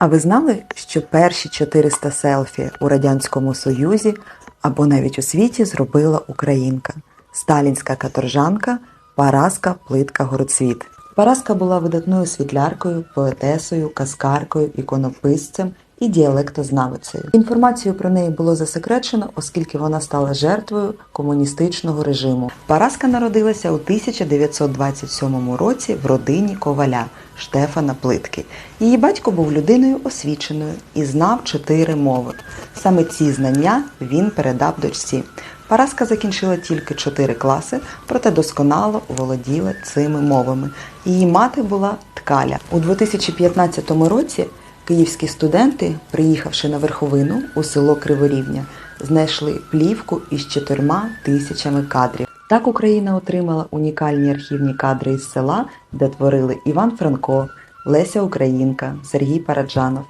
А ви знали, що перші 400 селфі у Радянському Союзі або навіть у світі зробила українка, сталінська каторжанка Параска Плитка Городцвіт. Параска була видатною світляркою, поетесою, казкаркою, іконописцем і діалектознавицею. Інформацію про неї було засекречено, оскільки вона стала жертвою комуністичного режиму. Параска народилася у 1927 році в родині коваля Штефана Плитки. Її батько був людиною освіченою і знав чотири мови. Саме ці знання він передав дочці. Параска закінчила тільки чотири класи, проте досконало володіла цими мовами. Її мати була ткаля. У 2015 році київські студенти, приїхавши на верховину у село Криворівня, знайшли плівку із чотирма тисячами кадрів. Так Україна отримала унікальні архівні кадри із села, де творили Іван Франко, Леся Українка, Сергій Параджанов.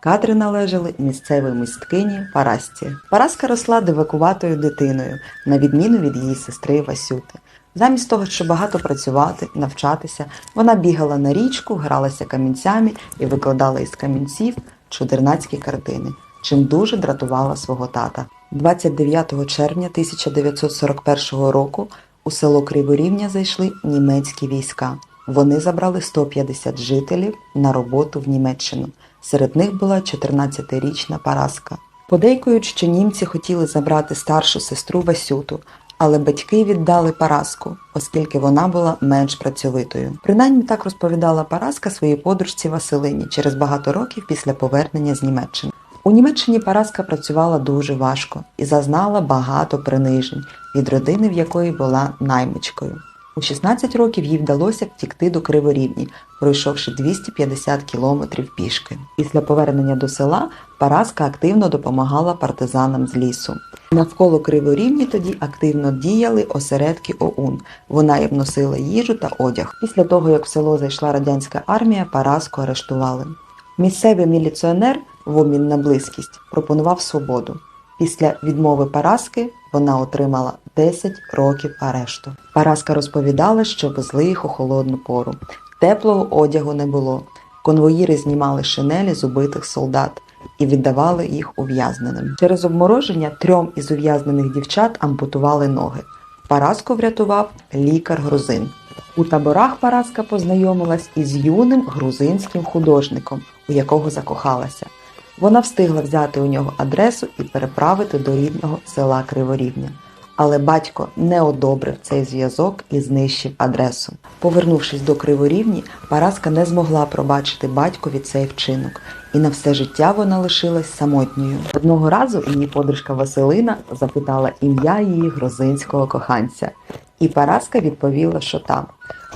Кадри належали місцевій мисткині Парасці. Параска росла дивакуватою дитиною, на відміну від її сестри Васюти. Замість того, щоб багато працювати, навчатися, вона бігала на річку, гралася камінцями і викладала із камінців чудернацькі картини, чим дуже дратувала свого тата. 29 червня 1941 року у село Криворівня зайшли німецькі війська. Вони забрали 150 жителів на роботу в Німеччину. Серед них була 14-річна Параска. Подейкують, що німці хотіли забрати старшу сестру Васюту, але батьки віддали Параску, оскільки вона була менш працьовитою. Принаймні так розповідала Параска своїй подружці Василині через багато років після повернення з Німеччини. У Німеччині Параска працювала дуже важко і зазнала багато принижень від родини, в якої була наймичкою. У 16 років їй вдалося втікти до Криворівні, пройшовши 250 кілометрів пішки. Після повернення до села Параска активно допомагала партизанам з лісу. Навколо Криворівні тоді активно діяли осередки ОУН. Вона їм носила їжу та одяг. Після того, як в село зайшла радянська армія, Параску арештували. Місцевий міліціонер в обмін на близькість пропонував свободу. Після відмови Параски вона отримала 10 років арешту. Параска розповідала, що везли їх у холодну пору. Теплого одягу не було. Конвоїри знімали шинелі з убитих солдат і віддавали їх ув'язненим. Через обмороження трьом із ув'язнених дівчат ампутували ноги. Параску врятував лікар-грузин. У таборах Параска познайомилась із юним грузинським художником, у якого закохалася. Вона встигла взяти у нього адресу і переправити до рідного села Криворівня. Але батько не одобрив цей зв'язок і знищив адресу. Повернувшись до Криворівні, Параска не змогла пробачити батькові цей вчинок, і на все життя вона лишилась самотньою. Одного разу її подружка Василина запитала ім'я її грузинського коханця, і Параска відповіла, що там.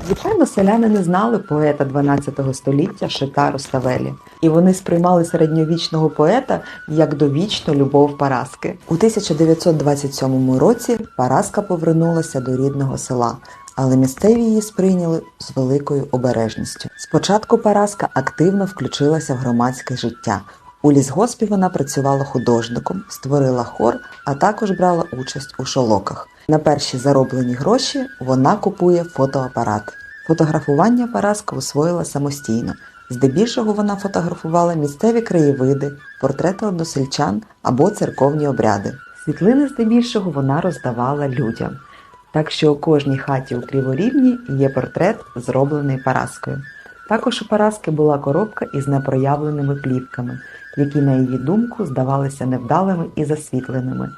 Звичайно, селяни не знали поета 12 століття Шита Руставелі, і вони сприймали середньовічного поета як довічну любов Параски. У 1927 році Параска повернулася до рідного села, але місцеві її сприйняли з великою обережністю. Спочатку Параска активно включилася в громадське життя. У лісгоспі вона працювала художником, створила хор, а також брала участь у шолоках. На перші зароблені гроші вона купує фотоапарат. Фотографування Параска освоїла самостійно. Здебільшого вона фотографувала місцеві краєвиди, портрети односельчан або церковні обряди. Світлини здебільшого вона роздавала людям. Так що у кожній хаті у Криворівні є портрет, зроблений Параскою. Також у Параски була коробка із непроявленими плівками, які, на її думку, здавалися невдалими і засвітленими.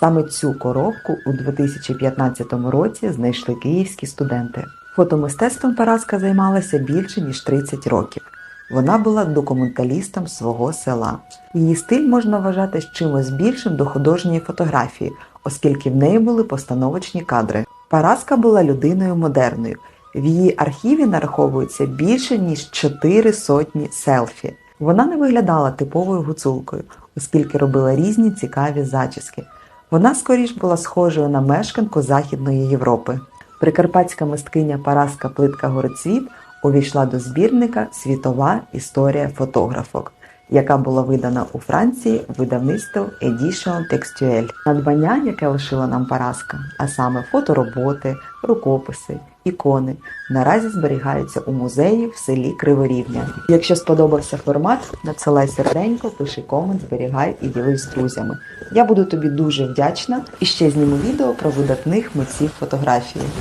Саме цю коробку у 2015 році знайшли київські студенти. Фотомистецтвом Параска займалася більше ніж 30 років. Вона була документалістом свого села. Її стиль можна вважати чимось більшим до художньої фотографії, оскільки в неї були постановочні кадри. Параска була людиною модерною. В її архіві нараховується більше ніж 4 сотні селфі. Вона не виглядала типовою гуцулкою, оскільки робила різні цікаві зачіски. Вона скоріш була схожою на мешканку Західної Європи. Прикарпатська мисткиня Параска Плитка Горецвіт увійшла до збірника Світова історія фотографок. Яка була видана у Франції видавництвом Edition Textuel. Надбання, яке лишила нам Параска, а саме фотороботи, рукописи, ікони, наразі зберігаються у музеї в селі Криворівня. Якщо сподобався формат, надсилай серденько, пиши комент, зберігай і ділись з друзями. Я буду тобі дуже вдячна і ще зніму відео про видатних митців фотографії.